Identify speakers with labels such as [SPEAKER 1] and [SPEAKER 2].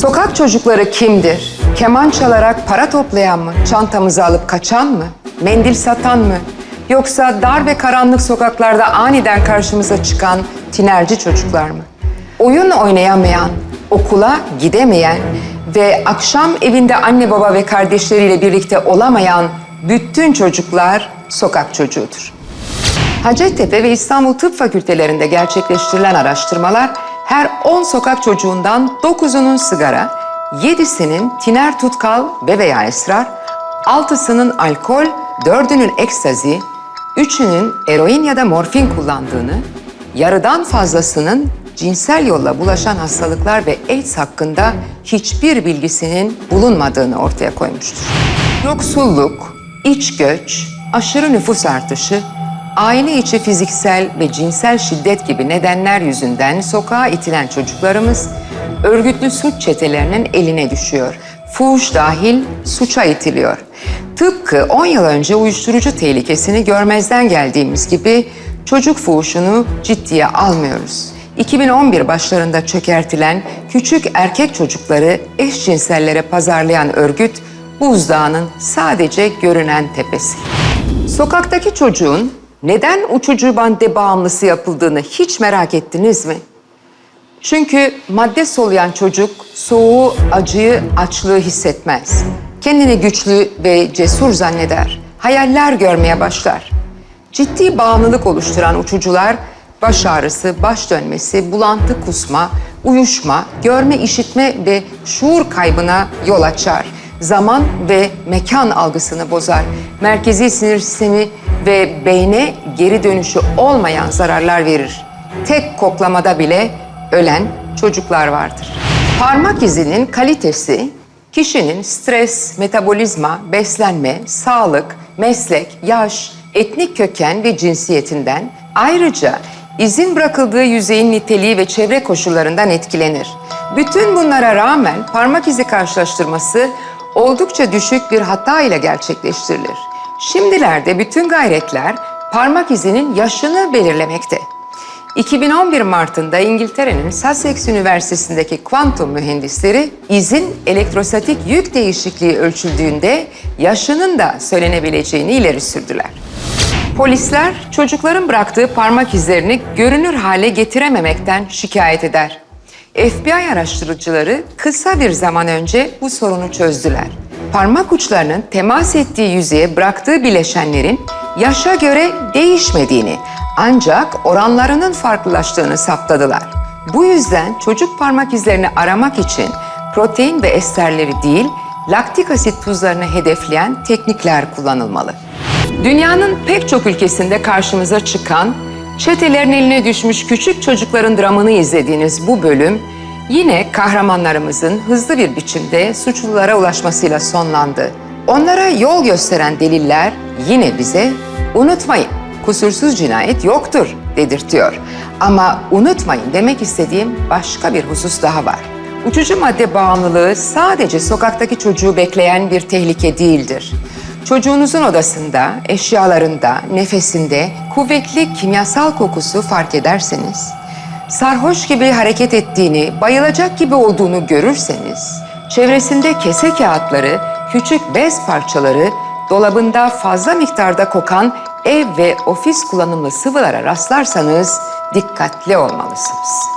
[SPEAKER 1] Sokak çocukları kimdir? Keman çalarak para toplayan mı? Çantamızı alıp kaçan mı? Mendil satan mı? Yoksa dar ve karanlık sokaklarda aniden karşımıza çıkan tinerci çocuklar mı? Oyun oynayamayan, okula gidemeyen ve akşam evinde anne baba ve kardeşleriyle birlikte olamayan bütün çocuklar sokak çocuğudur. Hacettepe ve İstanbul Tıp Fakültelerinde gerçekleştirilen araştırmalar her 10 sokak çocuğundan 9'unun sigara, 7'sinin tiner tutkal ve veya esrar, 6'sının alkol, 4'ünün ekstazi, 3'ünün eroin ya da morfin kullandığını, yarıdan fazlasının cinsel yolla bulaşan hastalıklar ve AIDS hakkında hiçbir bilgisinin bulunmadığını ortaya koymuştur. Yoksulluk, iç göç, aşırı nüfus artışı, aile içi fiziksel ve cinsel şiddet gibi nedenler yüzünden sokağa itilen çocuklarımız örgütlü suç çetelerinin eline düşüyor. Fuhuş dahil suça itiliyor. Tıpkı 10 yıl önce uyuşturucu tehlikesini görmezden geldiğimiz gibi çocuk fuhuşunu ciddiye almıyoruz. 2011 başlarında çökertilen küçük erkek çocukları eşcinsellere pazarlayan örgüt buzdağının sadece görünen tepesi. Sokaktaki çocuğun neden uçucu bande bağımlısı yapıldığını hiç merak ettiniz mi? Çünkü madde soluyan çocuk soğuğu, acıyı, açlığı hissetmez. Kendini güçlü ve cesur zanneder. Hayaller görmeye başlar. Ciddi bağımlılık oluşturan uçucular baş ağrısı, baş dönmesi, bulantı kusma, uyuşma, görme, işitme ve şuur kaybına yol açar. Zaman ve mekan algısını bozar. Merkezi sinir sistemi ve beyne geri dönüşü olmayan zararlar verir. Tek koklamada bile ölen çocuklar vardır. Parmak izinin kalitesi kişinin stres, metabolizma, beslenme, sağlık, meslek, yaş, etnik köken ve cinsiyetinden ayrıca izin bırakıldığı yüzeyin niteliği ve çevre koşullarından etkilenir. Bütün bunlara rağmen parmak izi karşılaştırması oldukça düşük bir hata ile gerçekleştirilir. Şimdilerde bütün gayretler parmak izinin yaşını belirlemekte. 2011 Mart'ında İngiltere'nin Sussex Üniversitesi'ndeki kuantum mühendisleri izin elektrostatik yük değişikliği ölçüldüğünde yaşının da söylenebileceğini ileri sürdüler. Polisler çocukların bıraktığı parmak izlerini görünür hale getirememekten şikayet eder. FBI araştırıcıları kısa bir zaman önce bu sorunu çözdüler. Parmak uçlarının temas ettiği yüzeye bıraktığı bileşenlerin yaşa göre değişmediğini ancak oranlarının farklılaştığını saptadılar. Bu yüzden çocuk parmak izlerini aramak için protein ve esterleri değil, laktik asit tuzlarını hedefleyen teknikler kullanılmalı. Dünyanın pek çok ülkesinde karşımıza çıkan, çetelerin eline düşmüş küçük çocukların dramını izlediğiniz bu bölüm, yine kahramanlarımızın hızlı bir biçimde suçlulara ulaşmasıyla sonlandı. Onlara yol gösteren deliller yine bize unutmayın, kusursuz cinayet yoktur dedirtiyor. Ama unutmayın demek istediğim başka bir husus daha var. Uçucu madde bağımlılığı sadece sokaktaki çocuğu bekleyen bir tehlike değildir. Çocuğunuzun odasında, eşyalarında, nefesinde kuvvetli kimyasal kokusu fark ederseniz, sarhoş gibi hareket ettiğini, bayılacak gibi olduğunu görürseniz, çevresinde kese kağıtları, küçük bez parçaları, dolabında fazla miktarda kokan ev ve ofis kullanımlı sıvılara rastlarsanız dikkatli olmalısınız.